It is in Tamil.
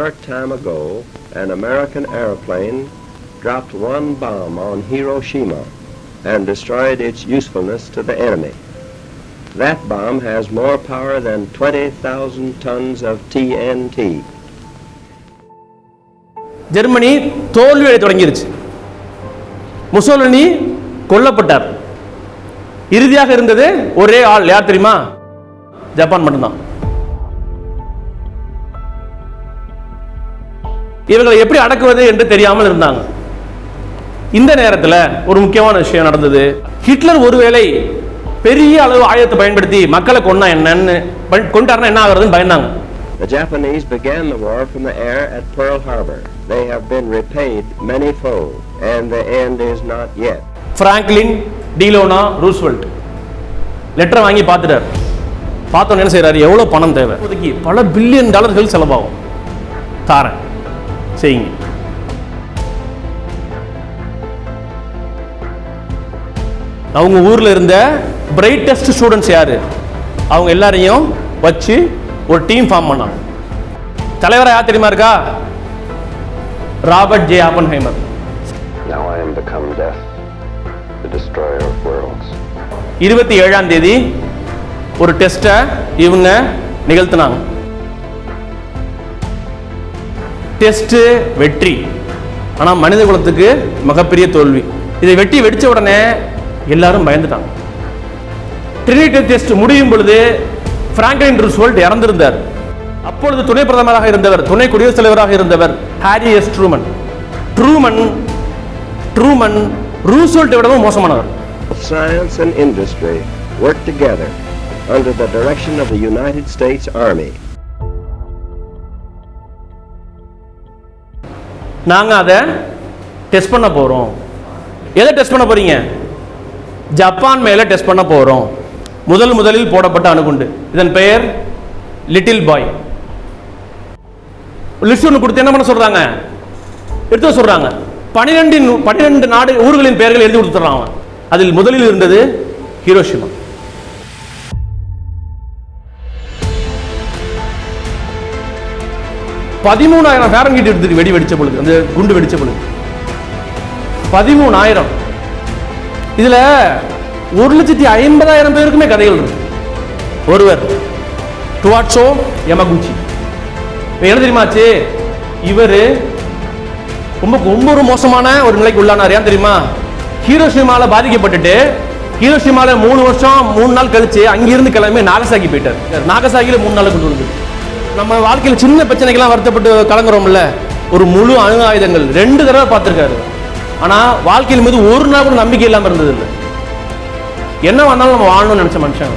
short time ago, an American airplane dropped one bomb on Hiroshima and destroyed its usefulness to the enemy. That bomb has more power than 20,000 tons of TNT. Germany தோல்வியடை தொடங்கிருச்சு Mussolini கொல்லப்பட்டார் இறுதியாக இருந்தது ஒரே ஆள் யார் தெரியுமா ஜப்பான் மட்டும்தான் இவர்களை எப்படி அடக்குவது என்று தெரியாமல் இருந்தாங்க. இந்த நேரத்தில் ஒரு முக்கியமான விஷயம் நடந்தது. ஹிட்லர் ஒருவேளை பெரிய அளவு ஆயுதத்தை பயன்படுத்தி மக்களை கொன்னா என்னன்னு கொண்டாருன்னா என்ன ஆகுறதுன்னு பயந்தாங்க. The Japanese began the war from the air at Pearl Harbor. They have been repaid many-fold, and the end is not yet. Franklin Delano Roosevelt லெட்டரை வாங்கி பார்த்துட்டார். பார்த்தோன்னு என்ன செய்றாரு? எவ்வளோ பணம் தேவை? இப்போதைக்கு பல பில்லியன் டாலர்கள் செலவாகும். தாரேன். செய்யுங்க அவங்க ஊர்ல இருந்த பிரைட்டஸ்ட் ஸ்டூடெண்ட்ஸ் யாரு? அவங்க எல்லாரையும் வச்சு ஒரு டீம் ஃபார்ம் பண்ணாங்க. தலைவரா யார் தெரியுமா இருக்கா? Robert J of worlds. இருபத்தி ஏழாம் தேதி ஒரு டெஸ்ட்டை இவங்க நிகழ்த்தினாங்க. டெஸ்ட் வெற்றி. ஆனால் மனித குலத்துக்கு மிகப்பெரிய தோல்வி. இதை வெட்டி வெடிச்ச உடனே எல்லாரும் பயந்துட்டாங்க. ட்ரினிட்டி டெஸ்ட் முடியும் பொழுது ஃப்ராங்க்லின் ரூஸ்வெல்ட் இறந்திருந்தார். அப்பொழுது துணை பிரதமராக இருந்தவர் துணை குடியரசுத் தலைவராக இருந்தவர் Harry S Truman Truman Truman ரூஸ்வெல்ட்டை விடவும் மோசமானவர். Science and industry work together under the direction of the United States Army. நாங்கள் அதை டெஸ்ட் பண்ண போகிறோம் எதை டெஸ்ட் பண்ண போகிறீங்க ஜப்பான் மேலே டெஸ்ட் பண்ண போகிறோம் முதல் முதலில் போடப்பட்ட அணுகுண்டு. இதன் பெயர் லிட்டில் பாய் லிஸ்ட் ஒன்று கொடுத்து என்ன பண்ண சொல்கிறாங்க எடுத்து சொல்கிறாங்க பன்னிரெண்டு பன்னிரெண்டு நாடு ஊர்களின் பெயர்கள் எழுதி கொடுத்துட்றாங்க அதில் முதலில் இருந்தது ஹீரோஷிமா. பதிமூணாயிரம் ஃபேரன்ஹீட் எடுத்துக்கு வெடி வெடிச்ச பொழுது அந்த குண்டு வெடிச்ச பொழுது. பதிமூணாயிரம். இதுல ஒரு லட்சத்தி ஐம்பதாயிரம் பேருக்குமே கதைகள் இருக்கு. ஒருவர் டுவாட்சோ எமகுச்சி என்ன தெரியுமாச்சு இவர் ரொம்ப ரொம்ப ஒரு மோசமான ஒரு நிலைக்கு உள்ளானார். ஏன் தெரியுமா? ஹீரோஷிமால பாதிக்கப்பட்டுட்டு ஹீரோஷிமால மூணு வருஷம் மூணு நாள் கழிச்சு அங்கிருந்து கிளம்பி நாகசாகி போயிட்டார். நாகசாகியில மூணு நாள் கொண்டு வந்து நம்ம வாழ்க்கையில் சின்ன பிரச்சனைக்கெல்லாம் வருத்தப்பட்டு கலங்குறோம்ல. ஒரு முழு அணு ஆயுதங்கள். ரெண்டு தடவை பார்த்துருக்காரு. ஆனா வாழ்க்கையில் மீது ஒரு நாள் கூட நம்பிக்கை இல்லாமல் இருந்தது இல்லை என்ன வந்தாலும் நம்ம வாழணும்னு நினைச்ச மனுஷன்.